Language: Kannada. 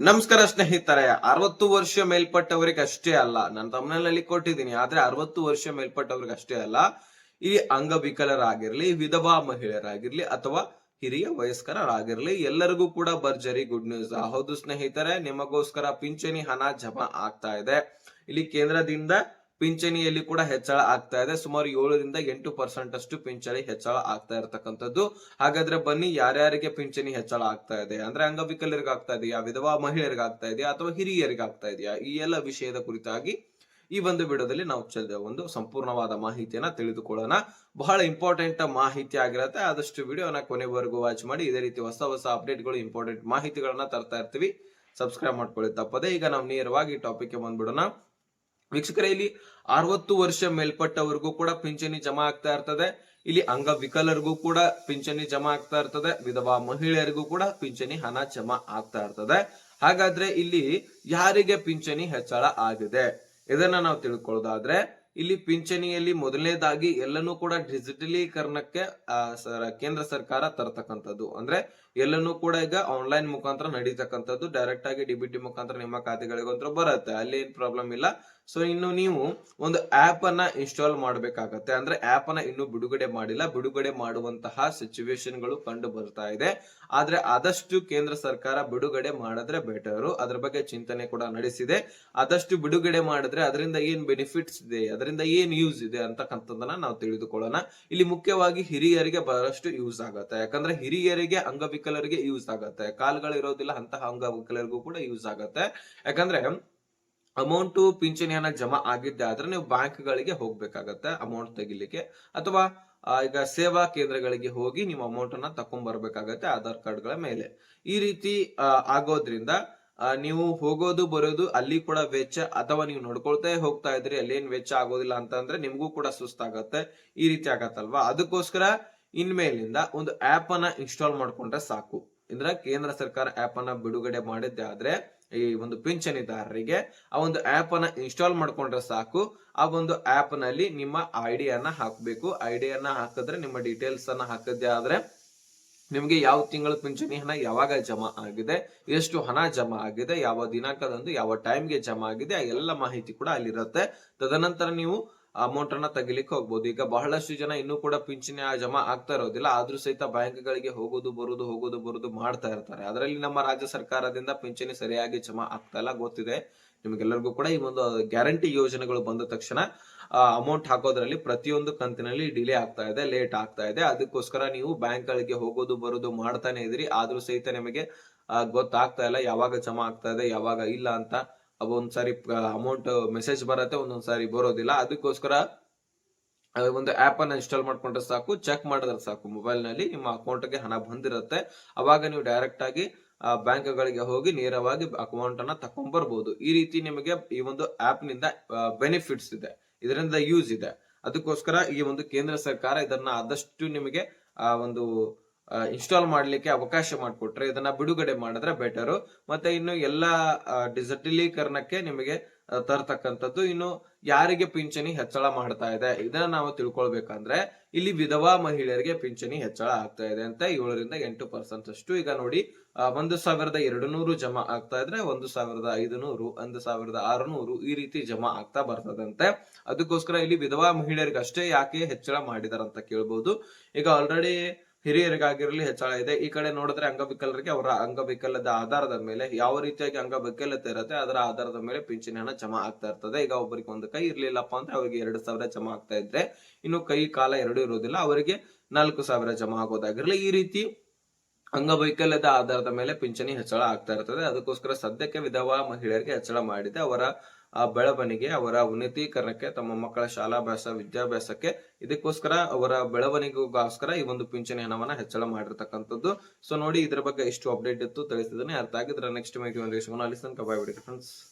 ನಮಸ್ಕಾರ ಸ್ನೇಹಿತರೆ, ಅರವತ್ತು ವರ್ಷ ಮೇಲ್ಪಟ್ಟವರಿಗೆ ಅಷ್ಟೇ ಅಲ್ಲ, ನಾನು ತಮ್ಮನಲ್ಲಿ ಕೊಟ್ಟಿದ್ದೀನಿ, ಆದ್ರೆ ಅರವತ್ತು ವರ್ಷ ಮೇಲ್ಪಟ್ಟವ್ರಿಗೆ ಅಷ್ಟೇ ಅಲ್ಲ, ಈ ಅಂಗವಿಕಲರಾಗಿರ್ಲಿ, ವಿಧವಾ ಮಹಿಳೆಯರಾಗಿರ್ಲಿ, ಅಥವಾ ಹಿರಿಯ ವಯಸ್ಕರಾಗಿರ್ಲಿ ಎಲ್ಲರಿಗೂ ಕೂಡ ಭರ್ಜರಿ ಗುಡ್ ನ್ಯೂಸ್ ಹೌದು ಸ್ನೇಹಿತರೆ, ನಿಮಗೋಸ್ಕರ ಪಿಂಚಣಿ ಹಣ ಜಮಾ ಆಗ್ತಾ ಇದೆ. ಇಲ್ಲಿ ಕೇಂದ್ರದಿಂದ ಪಿಂಚಣಿಯಲ್ಲಿ ಕೂಡ ಹೆಚ್ಚಳ ಆಗ್ತಾ ಇದೆ. ಸುಮಾರು ಏಳರಿಂದ ಎಂಟು ಪರ್ಸೆಂಟ್ ಅಷ್ಟು ಪಿಂಚಣಿ ಹೆಚ್ಚಳ ಆಗ್ತಾ ಇರತಕ್ಕಂಥದ್ದು. ಹಾಗಾದ್ರೆ ಬನ್ನಿ, ಯಾರ್ಯಾರಿಗೆ ಪಿಂಚಣಿ ಹೆಚ್ಚಳ ಆಗ್ತಾ ಇದೆ? ಅಂದ್ರೆ ಅಂಗವಿಕಲರಿಗೆ ಆಗ್ತಾ ಇದೆಯಾ? ವಿಧವಾ ಮಹಿಳೆಯರಿಗೆ ಆಗ್ತಾ ಇದೆಯಾ? ಅಥವಾ ಹಿರಿಯರಿಗೆ ಆಗ್ತಾ ಇದೆಯಾ? ಈ ಎಲ್ಲ ವಿಷಯದ ಕುರಿತಾಗಿ ಈ ಒಂದು ವಿಡಿಯೋದಲ್ಲಿ ನಾವು ಒಂದು ಸಂಪೂರ್ಣವಾದ ಮಾಹಿತಿಯನ್ನ ತಿಳಿದುಕೊಳ್ಳೋಣ. ಬಹಳ ಇಂಪಾರ್ಟೆಂಟ್ ಮಾಹಿತಿ ಆಗಿರುತ್ತೆ. ಆದಷ್ಟು ವಿಡಿಯೋನ ಕೊನೆವರೆಗೂ ವಾಚ್ ಮಾಡಿ. ಇದೇ ರೀತಿ ಹೊಸ ಹೊಸ ಅಪ್ಡೇಟ್ಗಳು, ಇಂಪಾರ್ಟೆಂಟ್ ಮಾಹಿತಿಗಳನ್ನ ತರ್ತಾ ಇರ್ತೀವಿ. ಸಬ್ಸ್ಕ್ರೈಬ್ ಮಾಡ್ಕೊಳ್ಳಿ ತಪ್ಪದೆ. ಈಗ ನಾವು ನೇರವಾಗಿ ಟಾಪಿಕ್ಗೆ ಬಂದ್ಬಿಡೋಣ. ವೀಕ್ಷಕರೇ, ಇಲ್ಲಿ ಅರವತ್ತು ವರ್ಷ ಮೇಲ್ಪಟ್ಟವರಿಗೂ ಕೂಡ ಪಿಂಚಣಿ ಜಮಾ ಆಗ್ತಾ ಇರ್ತದೆ. ಇಲ್ಲಿ ಅಂಗವಿಕಲರಿಗೂ ಕೂಡ ಪಿಂಚಣಿ ಜಮಾ ಆಗ್ತಾ ಇರ್ತದೆ. ವಿಧವಾ ಮಹಿಳೆಯರಿಗೂ ಕೂಡ ಪಿಂಚಣಿ ಹಣ ಜಮಾ ಆಗ್ತಾ ಇರ್ತದೆ. ಹಾಗಾದ್ರೆ ಇಲ್ಲಿ ಯಾರಿಗೆ ಪಿಂಚಣಿ ಹೆಚ್ಚಳ ಆಗಿದೆ? ಇದನ್ನ ನಾವು ತಿಳ್ಕೊಳ್ಳೋದಾದ್ರೆ ಇಲ್ಲಿ ಪಿಂಚಣಿಯಲ್ಲಿ ಮೊದಲನೇದಾಗಿ ಎಲ್ಲನೂ ಕೂಡ ಡಿಜಿಟಲೀಕರಣಕ್ಕೆ ಕೇಂದ್ರ ಸರ್ಕಾರ ತರತಕ್ಕಂಥದ್ದು. ಅಂದ್ರೆ ಎಲ್ಲನೂ ಕೂಡ ಈಗ ಆನ್ಲೈನ್ ಮುಖಾಂತರ ನಡೀತಕ್ಕಂಥದ್ದು. ಡೈರೆಕ್ಟ್ ಆಗಿ ಡಿಬಿಟಿ ಮುಖಾಂತರ ನಿಮ್ಮ ಖಾತೆಗಳಿಗಂತೂ ಬರುತ್ತೆ. ಅಲ್ಲಿ ಏನ್ ಪ್ರಾಬ್ಲಮ್ ಇಲ್ಲ. ಸೊ ಇನ್ನು ನೀವು ಒಂದು ಆಪ್ ಅನ್ನ ಇನ್ಸ್ಟಾಲ್ ಮಾಡಬೇಕಾಗತ್ತೆ. ಅಂದ್ರೆ ಆಪ್ ಅನ್ನ ಇನ್ನು ಬಿಡುಗಡೆ ಮಾಡಿಲ್ಲ. ಬಿಡುಗಡೆ ಮಾಡುವಂತಹ ಸಿಚುವೇಶನ್ಗಳು ಕಂಡು ಬರ್ತಾ ಇದೆ. ಆದ್ರೆ ಆದಷ್ಟು ಕೇಂದ್ರ ಸರ್ಕಾರ ಬಿಡುಗಡೆ ಮಾಡಿದ್ರೆ ಬೆಟರ್ ಅದ್ರ ಬಗ್ಗೆ ಚಿಂತನೆ ಕೂಡ ನಡೆಸಿದೆ. ಆದಷ್ಟು ಬಿಡುಗಡೆ ಮಾಡಿದ್ರೆ ಅದರಿಂದ ಏನ್ ಬೆನಿಫಿಟ್ಸ್ ಇದೆ? ಅದರಿಂದ ಏನ್ ಯೂಸ್ ಇದೆ ಅಂತಕ್ಕಂಥದ್ದನ್ನ ನಾವು ತಿಳಿದುಕೊಳ್ಳೋಣ. ಇಲ್ಲಿ ಮುಖ್ಯವಾಗಿ ಹಿರಿಯರಿಗೆ ಬಹಳಷ್ಟು ಯೂಸ್ ಆಗುತ್ತೆ. ಯಾಕಂದ್ರೆ ಹಿರಿಯರಿಗೆ, ಅಂಗವಿಕಲರಿಗೆ ಯೂಸ್ ಆಗುತ್ತೆ. ಕಾಲ್ಗಳು ಇರೋದಿಲ್ಲ, ಅಂತಹ ಅಂಗವಿಕಲರಿಗೂ ಕೂಡ ಯೂಸ್ ಆಗತ್ತೆ. ಯಾಕಂದ್ರೆ ಅಮೌಂಟ್ ಪಿಂಚಣಿಯನ್ನ ಜಮಾ ಆಗಿದ್ದೆ ಆದ್ರೆ ನೀವು ಬ್ಯಾಂಕ್ ಗಳಿಗೆ ಹೋಗ್ಬೇಕಾಗತ್ತೆ ಅಮೌಂಟ್ ತೆಗಿಲಿಕ್ಕೆ. ಅಥವಾ ಈಗ ಸೇವಾ ಕೇಂದ್ರಗಳಿಗೆ ಹೋಗಿ ನೀವು ಅಮೌಂಟ್ ಅನ್ನ ತಕೊಂಡ್ ಬರ್ಬೇಕಾಗತ್ತೆ ಆಧಾರ್ ಕಾರ್ಡ್ಗಳ ಮೇಲೆ. ಈ ರೀತಿ ಆಗೋದ್ರಿಂದ ನೀವು ಹೋಗೋದು, ಬರೋದು, ಅಲ್ಲಿ ಕೂಡ ವೆಚ್ಚ ಅಥವಾ ನೀವು ನೋಡ್ಕೊಳ್ತಾ ಹೋಗ್ತಾ ಇದ್ರಿ ಅಲ್ಲೇನ್ ವೆಚ್ಚ ಆಗೋದಿಲ್ಲ ಅಂತಂದ್ರೆ ನಿಮಗೂ ಕೂಡ ಸುಸ್ತಾಗತ್ತೆ, ಈ ರೀತಿ ಆಗತ್ತಲ್ವಾ? ಅದಕ್ಕೋಸ್ಕರ ಇನ್ಮೇಲಿಂದ ಒಂದು ಆಪ್ ಅನ್ನ ಇನ್ಸ್ಟಾಲ್ ಮಾಡ್ಕೊಂಡ್ರೆ ಸಾಕು. ಅಂದ್ರೆ ಕೇಂದ್ರ ಸರ್ಕಾರ ಆಪ್ ಅನ್ನ ಬಿಡುಗಡೆ ಮಾಡಿದ್ದೆ ಆದ್ರೆ ಈ ಒಂದು ಪಿಂಚಣಿದಾರರಿಗೆ ಆ ಒಂದು ಆಪ್ ಅನ್ನ ಇನ್ಸ್ಟಾಲ್ ಮಾಡ್ಕೊಂಡ್ರೆ ಸಾಕು. ಆ ಒಂದು ಆಪ್ನಲ್ಲಿ ನಿಮ್ಮ ಐಡಿಯನ್ನ ಹಾಕಬೇಕು. ಐಡಿಯನ್ನ ಹಾಕಿದ್ರೆ ನಿಮ್ಮ ಡೀಟೇಲ್ಸ್ ಅನ್ನ ಹಾಕಿದ್ದೆ ಆದ್ರೆ ನಿಮಗೆ ಯಾವ ತಿಂಗಳ ಪಿಂಚಣಿ ಹಣ ಯಾವಾಗ ಜಮಾ ಆಗಿದೆ, ಎಷ್ಟು ಹಣ ಜಮಾ ಆಗಿದೆ, ಯಾವ ದಿನಾಂಕದಂದು ಯಾವ ಟೈಮ್ಗೆ ಜಮಾ ಆಗಿದೆ, ಆ ಎಲ್ಲ ಮಾಹಿತಿ ಕೂಡ ಅಲ್ಲಿರುತ್ತೆ. ತದನಂತರ ನೀವು ಅಮೌಂಟ್ ಅನ್ನ ತೆಗಿಲಿಕ್ಕೆ ಹೋಗ್ಬೋದು. ಈಗ ಬಹಳಷ್ಟು ಜನ ಇನ್ನೂ ಕೂಡ ಪಿಂಚಣಿ ಜಮಾ ಆಗ್ತಾ ಇರೋದಿಲ್ಲ. ಆದ್ರೂ ಸಹಿತ ಬ್ಯಾಂಕ್ಗಳಿಗೆ ಹೋಗೋದು, ಬರೋದು ಹೋಗೋದು, ಬರೋದು ಮಾಡ್ತಾ ಇರ್ತಾರೆ. ಅದರಲ್ಲಿ ನಮ್ಮ ರಾಜ್ಯ ಸರ್ಕಾರದಿಂದ ಪಿಂಚಣಿ ಸರಿಯಾಗಿ ಜಮಾ ಆಗ್ತಾ ಇಲ್ಲ. ಗೊತ್ತಿದೆ. ನಿಮಗೆಲ್ಲರಿಗೂ ಕೂಡ ಈ ಒಂದು ಗ್ಯಾರಂಟಿ ಯೋಜನೆಗಳು ಬಂದ ತಕ್ಷಣ ಅಮೌಂಟ್ ಹಾಕೋದ್ರಲ್ಲಿ ಪ್ರತಿಯೊಂದು ಕಂತಿನಲ್ಲಿ ಡಿಲೇ ಆಗ್ತಾ ಇದೆ ಲೇಟ್ ಆಗ್ತಾ ಇದೆ. ಅದಕ್ಕೋಸ್ಕರ ನೀವು ಬ್ಯಾಂಕ್ ಗಳಿಗೆ ಹೋಗೋದು, ಬರೋದು ಮಾಡ್ತಾನೆ ಇದ್ರಿ ಆದ್ರೂ ಸಹಿತ ನಿಮಗೆ ಗೊತ್ತಾಗ್ತಾ ಇಲ್ಲ. ಯಾವಾಗ ಜಮಾ ಆಗ್ತಾ ಇದೆ, ಯಾವಾಗ ಇಲ್ಲ ಅಂತ ಒಂದ್ಸಾರಿ ಅಮೌಂಟ್ ಮೆಸೇಜ್ ಬರುತ್ತೆ, ಒಂದೊಂದ್ಸಾರಿ ಬರೋದಿಲ್ಲ. ಅದಕ್ಕೋಸ್ಕರ ಒಂದು ಆಪ್ ಅನ್ನ ಇನ್ಸ್ಟಾಲ್ ಮಾಡ್ಕೊಂಡ್ರೆ ಸಾಕು. ಚೆಕ್ ಮಾಡಿದ್ರೆ ಸಾಕು. ಮೊಬೈಲ್ನಲ್ಲಿ ನಿಮ್ಮ ಅಕೌಂಟ್ಗೆ ಹಣ ಬಂದಿರುತ್ತೆ. ಅವಾಗ ನೀವು ಡೈರೆಕ್ಟ್ ಆಗಿ ಬ್ಯಾಂಕ್ ಗಳಿಗೆ ಹೋಗಿ ನೇರವಾಗಿ ಅಕೌಂಟ್ ಅನ್ನ ತಕೊಂಡ್ ಬರ್ಬೋದು ಈ ರೀತಿ ನಿಮಗೆ ಈ ಒಂದು ಆಪ್ನಿಂದ ಬೆನಿಫಿಟ್ಸ್ ಇದೆ. ಇದರಿಂದ ಯೂಸ್ ಇದೆ. ಅದಕ್ಕೋಸ್ಕರ ಈ ಒಂದು ಕೇಂದ್ರ ಸರ್ಕಾರ ಇದನ್ನ ಆದಷ್ಟು ನಿಮಗೆ, ಆ, ಒಂದು ಇನ್ಸ್ಟಾಲ್ ಮಾಡ್ಲಿಕ್ಕೆ ಅವಕಾಶ ಮಾಡಿಕೊಟ್ರೆ ಇದನ್ನ ಬಿಡುಗಡೆ ಮಾಡಿದ್ರೆ ಬೆಟರು ಮತ್ತೆ ಇನ್ನು ಎಲ್ಲ ಡಿಜಿಟಲೀಕರಣಕ್ಕೆ ನಿಮಗೆ ತರ್ತಕ್ಕಂಥದ್ದು. ಇನ್ನು ಯಾರಿಗೆ ಪಿಂಚಣಿ ಹೆಚ್ಚಳ ಮಾಡ್ತಾ ಇದೆ? ಇದನ್ನ ನಾವು ತಿಳ್ಕೊಳ್ಬೇಕಂದ್ರೆ ಇಲ್ಲಿ ವಿಧವಾ ಮಹಿಳೆಯರಿಗೆ ಪಿಂಚಣಿ ಹೆಚ್ಚಳ ಆಗ್ತಾ ಇದೆ ಅಂತ ಏಳರಿಂದ ಎಂಟು ಪರ್ಸೆಂಟ್ ಅಷ್ಟು. ಈಗ ನೋಡಿ ಒಂದು ಸಾವಿರದ ಎರಡು ನೂರು ಜಮಾ ಆಗ್ತಾ ಇದ್ರೆ ಒಂದು ಸಾವಿರದ ಐದು ನೂರು ಒಂದು ಸಾವಿರದ ಆರುನೂರು ಈ ರೀತಿ ಜಮಾ ಆಗ್ತಾ ಬರ್ತದಂತೆ. ಅದಕ್ಕೋಸ್ಕರ ಇಲ್ಲಿ ವಿಧವಾ ಮಹಿಳೆಯರಿಗೆ ಅಷ್ಟೇ ಯಾಕೆ ಹೆಚ್ಚಳ ಮಾಡಿದಾರಂತ ಕೇಳ್ಬೋದು. ಈಗ ಆಲ್ರೆಡಿ ಹಿರಿಯರಿಗಾಗಿರಲಿ ಹೆಚ್ಚಳ ಇದೆ. ಈ ಕಡೆ ನೋಡಿದ್ರೆ ಅಂಗವಿಕಲರಿಗೆ ಅವರ ಅಂಗವಿಕಲದ ಆಧಾರದ ಮೇಲೆ ಯಾವ ರೀತಿಯಾಗಿ ಅಂಗವಿಕಲತೆ ಇರುತ್ತೆ, ಅದರ ಆಧಾರದ ಮೇಲೆ ಪಿಂಚಣಿ ಹಣ ಜಮಾ ಆಗ್ತಾ ಇರ್ತದೆ. ಈಗ ಒಬ್ಬರಿಗೆ ಒಂದು ಕೈ ಇರ್ಲಿಲ್ಲಪ್ಪ ಅಂದ್ರೆ ಅವರಿಗೆ ಎರಡು ಸಾವಿರ ಜಮಾ ಆಗ್ತಾ ಇದ್ರೆ, ಇನ್ನು ಕೈ ಕಾಲ ಎರಡು ಇರೋದಿಲ್ಲ ಅವರಿಗೆ ನಾಲ್ಕು ಸಾವಿರ ಜಮಾ ಆಗೋದಾಗಿರ್ಲಿ. ಈ ರೀತಿ ಅಂಗವೈಕಲ್ಯದ ಆಧಾರದ ಮೇಲೆ ಪಿಂಚಣಿ ಹೆಚ್ಚಳ ಆಗ್ತಾ ಇರ್ತದೆ. ಅದಕ್ಕೋಸ್ಕರ ಸದ್ಯಕ್ಕೆ ವಿಧವಾ ಮಹಿಳೆಯರಿಗೆ ಹೆಚ್ಚಳ ಮಾಡಿದೆ. ಅವರ, ಆ, ಬೆಳವಣಿಗೆ, ಅವರ ಉನ್ನತೀಕರಣಕ್ಕೆ, ತಮ್ಮ ಮಕ್ಕಳ ಶಾಲಾಭ್ಯಾಸ, ವಿದ್ಯಾಭ್ಯಾಸಕ್ಕೆ ಇದಕ್ಕೋಸ್ಕರ ಅವರ ಬೆಳವಣಿಗೆಗೋಸ್ಕರ ಈ ಒಂದು ಪಿಂಚಣಿ ಹಣವನ್ನ ಹೆಚ್ಚಳ ಮಾಡಿರ್ತಕ್ಕಂಥದ್ದು. ಸೊ ನೋಡಿ ಇದ್ರ ಬಗ್ಗೆ ಇಷ್ಟು ಅಪ್ಡೇಟ್ ಇತ್ತು ತಿಳಿಸಿದ್ರೆ ಅರ್ಥ ಆಗಿದ್ರೆ ನೆಕ್ಸ್ಟ್ ಮಾಹಿತಿ ಒಂದು ಅಲ್ಲಿ ಫ್ರೆಂಡ್ಸ್